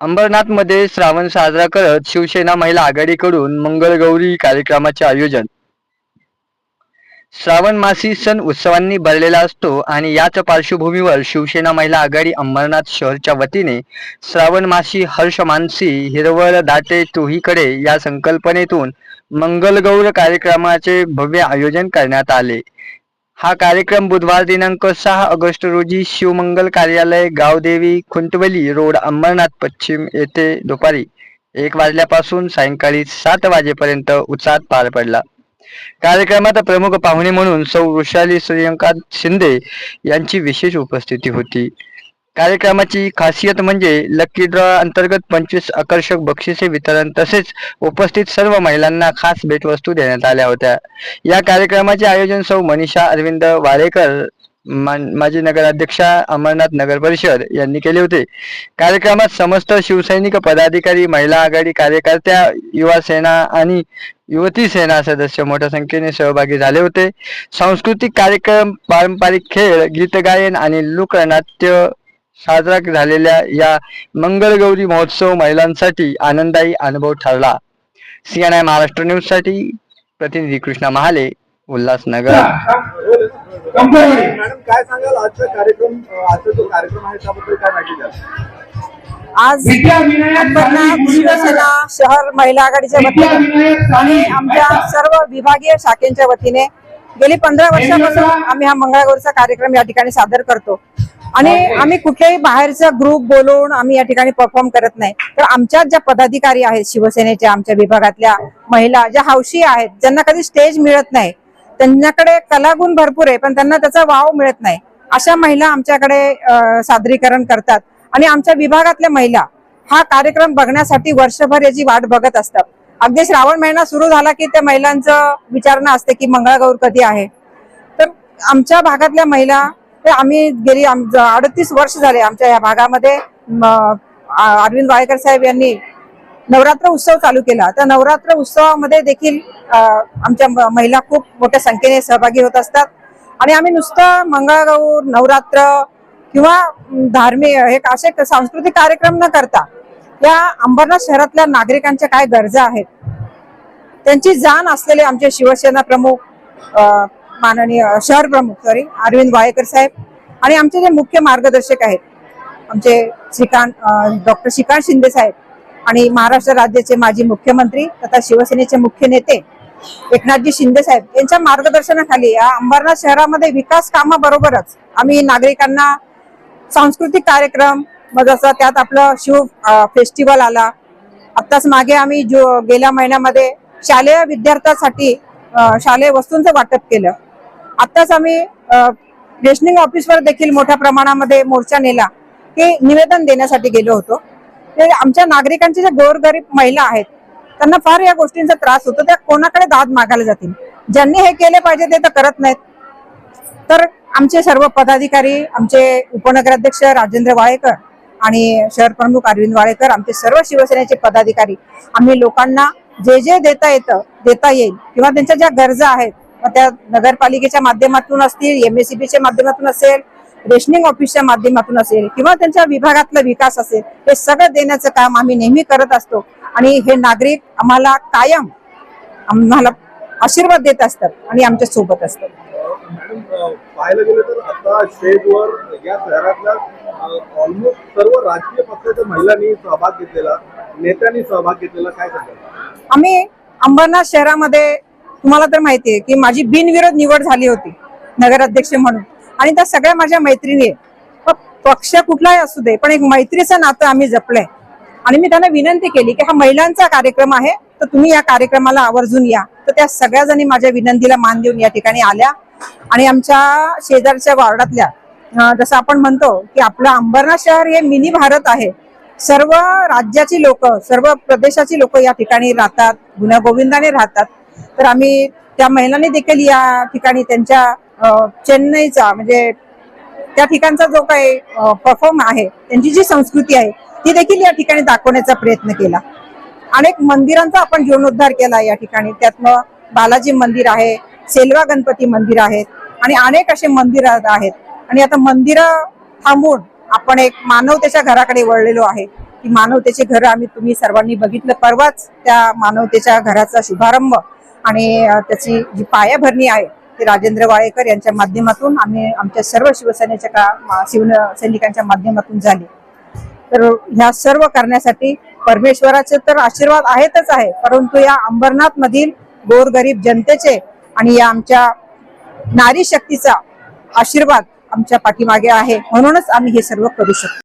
अंबरनाथमध्ये श्रावण साजरा करत शिवसेना महिला आघाडीकडून मंगळगौरी कार्यक्रमाचे आयोजन. श्रावण मासी सण उत्सवांनी भरलेला असतो आणि याच पार्श्वभूमीवर शिवसेना महिला आघाडी अंबरनाथ शहरच्या वतीने श्रावण मासी हर्ष मानसी हिरवळ दाटे तोहीकडे या संकल्पनेतून मंगलगौर कार्यक्रमाचे भव्य आयोजन करण्यात आले. हा कार्यक्रम बुधवार दिनांक सहा ऑगस्ट रोजी शिवमंगल कार्यालय गावदेवी खुंटवली रोड अंबरनाथ पश्चिम येथे दुपारी एक वाजल्यापासून सायंकाळी सात वाजेपर्यंत उत्साहात पार पडला. कार्यक्रमात प्रमुख पाहुणे म्हणून सौ वृषाली सूर्यकांत शिंदे यांची विशेष उपस्थिती होती. कार्यक्रमाची खासियत म्हणजे लकी ड्रॉ अंतर्गत पंचवीस आकर्षक बक्षिसे वितरण तसेच उपस्थित सर्व महिलांना खास भेटवस्तू देण्यात आल्या होत्या. या कार्यक्रमाचे आयोजन सौ मनीषा अरविंद वारेकर मान- माजी नगराध्यक्षा अमरनाथ नगर परिषद यांनी केले होते. कार्यक्रमात समस्त शिवसैनिक पदाधिकारी महिला आघाडी कार्यकर्त्या युवा सेना आणि युवती सेना सदस्य मोठ्या संख्येने सहभागी झाले होते. सांस्कृतिक कार्यक्रम पारंपरिक खेळ गीतगायन आणि लोकनाट्य साजरा झालेल्या या मंगळगौरी महोत्सव महिलांसाठी आनंददायी अनुभव ठरला. सीएनआय महाराष्ट्र न्यूजसाठी प्रतिनिधी कृष्णा महाले उल्हासनगर. मॅडम काय सांगाल? आजचा कार्यक्रम अं, आजचा जो कार्यक्रम आहे त्याबद्दल काय माहिती द्याल? आज शहर महिला आघाडीच्या वतीने आणि आमच्या सर्व विभागीय शाखेच्या वतीने गेली पंधरा वर्षापासून आम्ही हा मंगळागौरचा कार्यक्रम या ठिकाणी सादर करतो. आणि आम्ही कुठल्याही बाहेरचा ग्रुप बोलवून आम्ही या ठिकाणी परफॉर्म करत नाही. तर आमच्यात ज्या पदाधिकारी आहेत शिवसेनेच्या आमच्या विभागातल्या महिला ज्या हौशी आहेत ज्यांना कधी स्टेज मिळत नाही त्यांच्याकडे कलागुण भरपूर आहे पण त्यांना त्याचा वाव मिळत नाही. अशा महिला आमच्याकडे सादरीकरण करतात. आणि आमच्या विभागातल्या महिला हा कार्यक्रम बघण्यासाठी वर्षभर याची वाट बघत असतात. अगदी श्रावण महिना सुरू झाला की त्या महिलांचं विचारणा असते की मंगळागौर कधी आहे? तर आमच्या भागातल्या महिला तर आम्ही गेली अडतीस वर्ष झाले आमच्या या भागामध्ये. अरविंद वाळेकर साहेब यांनी नवरात्र उत्सव चालू केला. तर नवरात्र उत्सवामध्ये देखील आमच्या महिला खूप मोठ्या संख्येने सहभागी होत असतात. आणि आम्ही नुसतं मंगळागौर नवरात्र किंवा धार्मिक हे असे सांस्कृतिक कार्यक्रम न करता या अंबरनाथ शहरातल्या नागरिकांच्या काय गरजा आहेत? त्यांची जाण असलेले आमचे शिवसेना प्रमुख माननीय शहर प्रमुख सॉरी अरविंद वायकर साहेब आणि आमचे जे मुख्य मार्गदर्शक आहेत आमचे श्रीकांत डॉक्टर श्रीकांत शिंदे साहेब आणि महाराष्ट्र राज्याचे माजी मुख्यमंत्री तथा शिवसेनेचे मुख्य नेते एकनाथजी शिंदे साहेब यांच्या मार्गदर्शनाखाली या अंबरनाथ शहरामध्ये विकास कामाबरोबरच आम्ही नागरिकांना सांस्कृतिक कार्यक्रम मग असं त्यात आपलं शिव फेस्टिवल आला. आत्ताच मागे आम्ही जो गेल्या महिन्यामध्ये शालेय विद्यार्थ्यांसाठी शालेय वस्तूंचं वाटप केलं. आत्ताच आम्ही रेशनिंग ऑफिसवर देखील मोठ्या प्रमाणामध्ये मोर्चा नेला की निवेदन देण्यासाठी गेलो होतो. आमच्या नागरिकांची ज्या गोरगरीब महिला आहेत त्यांना फार या गोष्टींचा त्रास होतो. त्या कोणाकडे दाद मागायला जातील? ज्यांनी हे केले पाहिजे ते तर करत नाहीत. तर आमचे सर्व पदाधिकारी आमचे उपनगराध्यक्ष राजेंद्र वाळेकर आणि शहर प्रमुख अरविंद वाळेकर आमचे सर्व शिवसेनेचे पदाधिकारी आम्ही लोकांना जे जे देता येतं देता येईल किंवा त्यांच्या ज्या गरजा आहेत मग त्या नगरपालिकेच्या माध्यमातून असतील एमएससीबीच्या माध्यमातून असेल रेशनिंग ऑफिसच्या माध्यमातून असेल किंवा त्यांच्या विभागातला विकास असेल हे सगळं देण्याचं काम आम्ही नेहमी करत असतो. आणि हे नागरिक आम्हाला कायम आम्हाला आशीर्वाद देत असतात आणि आमच्यासोबत असतात. मॅडम पाहायला गेलं तर आता स्टेजवर या शहरातल्या ऑलमोस्ट सर्व राजकीय पक्षाच्या महिलांनी सहभाग घेतलेला नेत्यांनी सहभाग घेतलेला काय सांगाल? आम्ही अंबरनाथ शहरामध्ये तुम्हाला तर माहिती आहे की माझी बिनविरोध निवड झाली होती नगराध्यक्ष म्हणून. आणि त्या सगळ्या माझ्या मैत्रिणी आहे पक्ष कुठलाही असू दे पण एक मैत्रीचं नातं आम्ही जपलंय. आणि मी त्यांना विनंती केली की हा महिलांचा कार्यक्रम आहे तर तुम्ही या कार्यक्रमाला आवर्जून या. तर त्या सगळ्या जणी माझ्या विनंतीला मान देऊन या ठिकाणी आल्या. आणि आमच्या शेजारच्या वार्डातल्या जसं आपण म्हणतो की आपलं अंबरनाथ शहर हे मिनी भारत आहे. सर्व राज्याची लोक सर्व प्रदेशाची लोक या ठिकाणी राहतात गुण्यागोविंदाने राहतात. तर आम्ही त्या महिलांनी देखील या ठिकाणी त्यांच्या चेन्नईचा म्हणजे त्या ठिकाणचा जो काही परफॉर्म आहे त्यांची जी संस्कृती आहे ती देखील या ठिकाणी दाखवण्याचा प्रयत्न केला. अनेक मंदिरांचा आपण जीर्णोद्धार केला या ठिकाणी. त्यातनं बालाजी मंदिर आहे सेल्वा गणपती मंदिर आहेत आणि अनेक असे मंदिर आहेत. आणि आता मंदिरं थांबून आपण एक मानवतेच्या घराकडे वळलेलो आहे. की मानवतेचे घर आम्ही तुम्ही सर्वांनी बघितलं. परवाच त्या मानवतेच्या घराचा शुभारंभ आणि त्याची जी पायाभरणी आहे ती राजेंद्र वाळेकर यांच्या माध्यमातून आम्ही आमच्या सर्व शिवसेनेच्या का शिवसैनिकांच्या माध्यमातून झाली. तर ह्या सर्व करण्यासाठी परमेश्वराचे तर आशीर्वाद आहेतच आहे. परंतु या अंबरनाथ मधील गोरगरीब जनतेचे आणि या आमच्या नारी शक्तीचा आशीर्वाद आमच्या पाठीमागे आहे. म्हणूनच आम्ही हे सर्व करू शकतो.